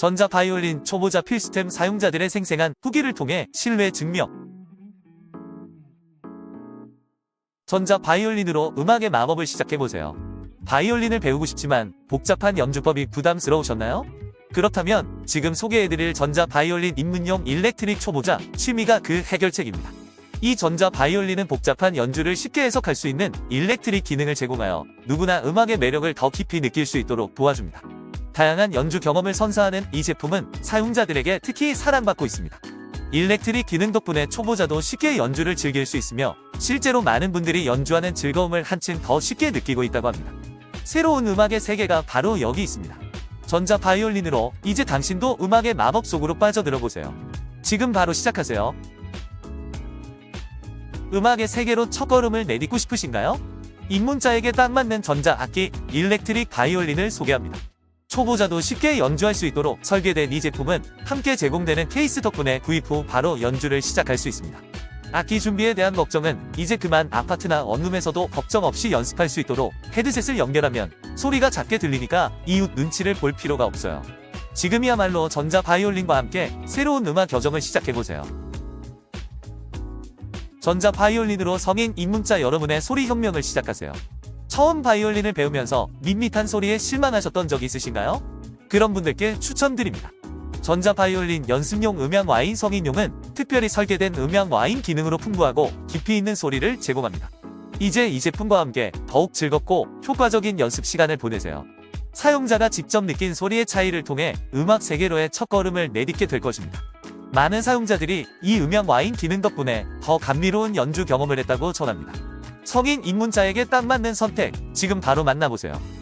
전자 바이올린 초보자 필수템 사용자들의 생생한 후기를 통해 신뢰 증명. 전자 바이올린으로 음악의 마법을 시작해보세요. 바이올린을 배우고 싶지만 복잡한 연주법이 부담스러우셨나요? 그렇다면 지금 소개해드릴 전자 바이올린 입문용 일렉트릭 초보자 취미가 그 해결책입니다. 이 전자 바이올린은 복잡한 연주를 쉽게 해석할 수 있는 일렉트릭 기능을 제공하여 누구나 음악의 매력을 더 깊이 느낄 수 있도록 도와줍니다. 다양한 연주 경험을 선사하는 이 제품은 사용자들에게 특히 사랑받고 있습니다. 일렉트릭 기능 덕분에 초보자도 쉽게 연주를 즐길 수 있으며 실제로 많은 분들이 연주하는 즐거움을 한층 더 쉽게 느끼고 있다고 합니다. 새로운 음악의 세계가 바로 여기 있습니다. 전자 바이올린으로 이제 당신도 음악의 마법 속으로 빠져들어 보세요. 지금 바로 시작하세요. 음악의 세계로 첫걸음을 내딛고 싶으신가요? 입문자에게 딱 맞는 전자 악기 일렉트릭 바이올린을 소개합니다. 초보자도 쉽게 연주할 수 있도록 설계된 이 제품은 함께 제공되는 케이스 덕분에 구입 후 바로 연주를 시작할 수 있습니다. 악기 준비에 대한 걱정은 이제 그만 아파트나 원룸에서도 걱정 없이 연습할 수 있도록 헤드셋을 연결하면 소리가 작게 들리니까 이웃 눈치를 볼 필요가 없어요. 지금이야말로 전자 바이올린과 함께 새로운 음악 겨정을 시작해보세요. 전자 바이올린으로 성인 입문자 여러분의 소리 혁명을 시작하세요. 처음 바이올린을 배우면서 밋밋한 소리에 실망하셨던 적 있으신가요? 그런 분들께 추천드립니다. 전자 바이올린 연습용 음향 와인 성인용은 특별히 설계된 음향 와인 기능으로 풍부하고 깊이 있는 소리를 제공합니다. 이제 이 제품과 함께 더욱 즐겁고 효과적인 연습 시간을 보내세요. 사용자가 직접 느낀 소리의 차이를 통해 음악 세계로의 첫걸음을 내딛게 될 것입니다. 많은 사용자들이 이 음향 와인 기능 덕분에 더 감미로운 연주 경험을 했다고 전합니다. 성인 입문자에게 딱 맞는 선택, 지금 바로 만나보세요.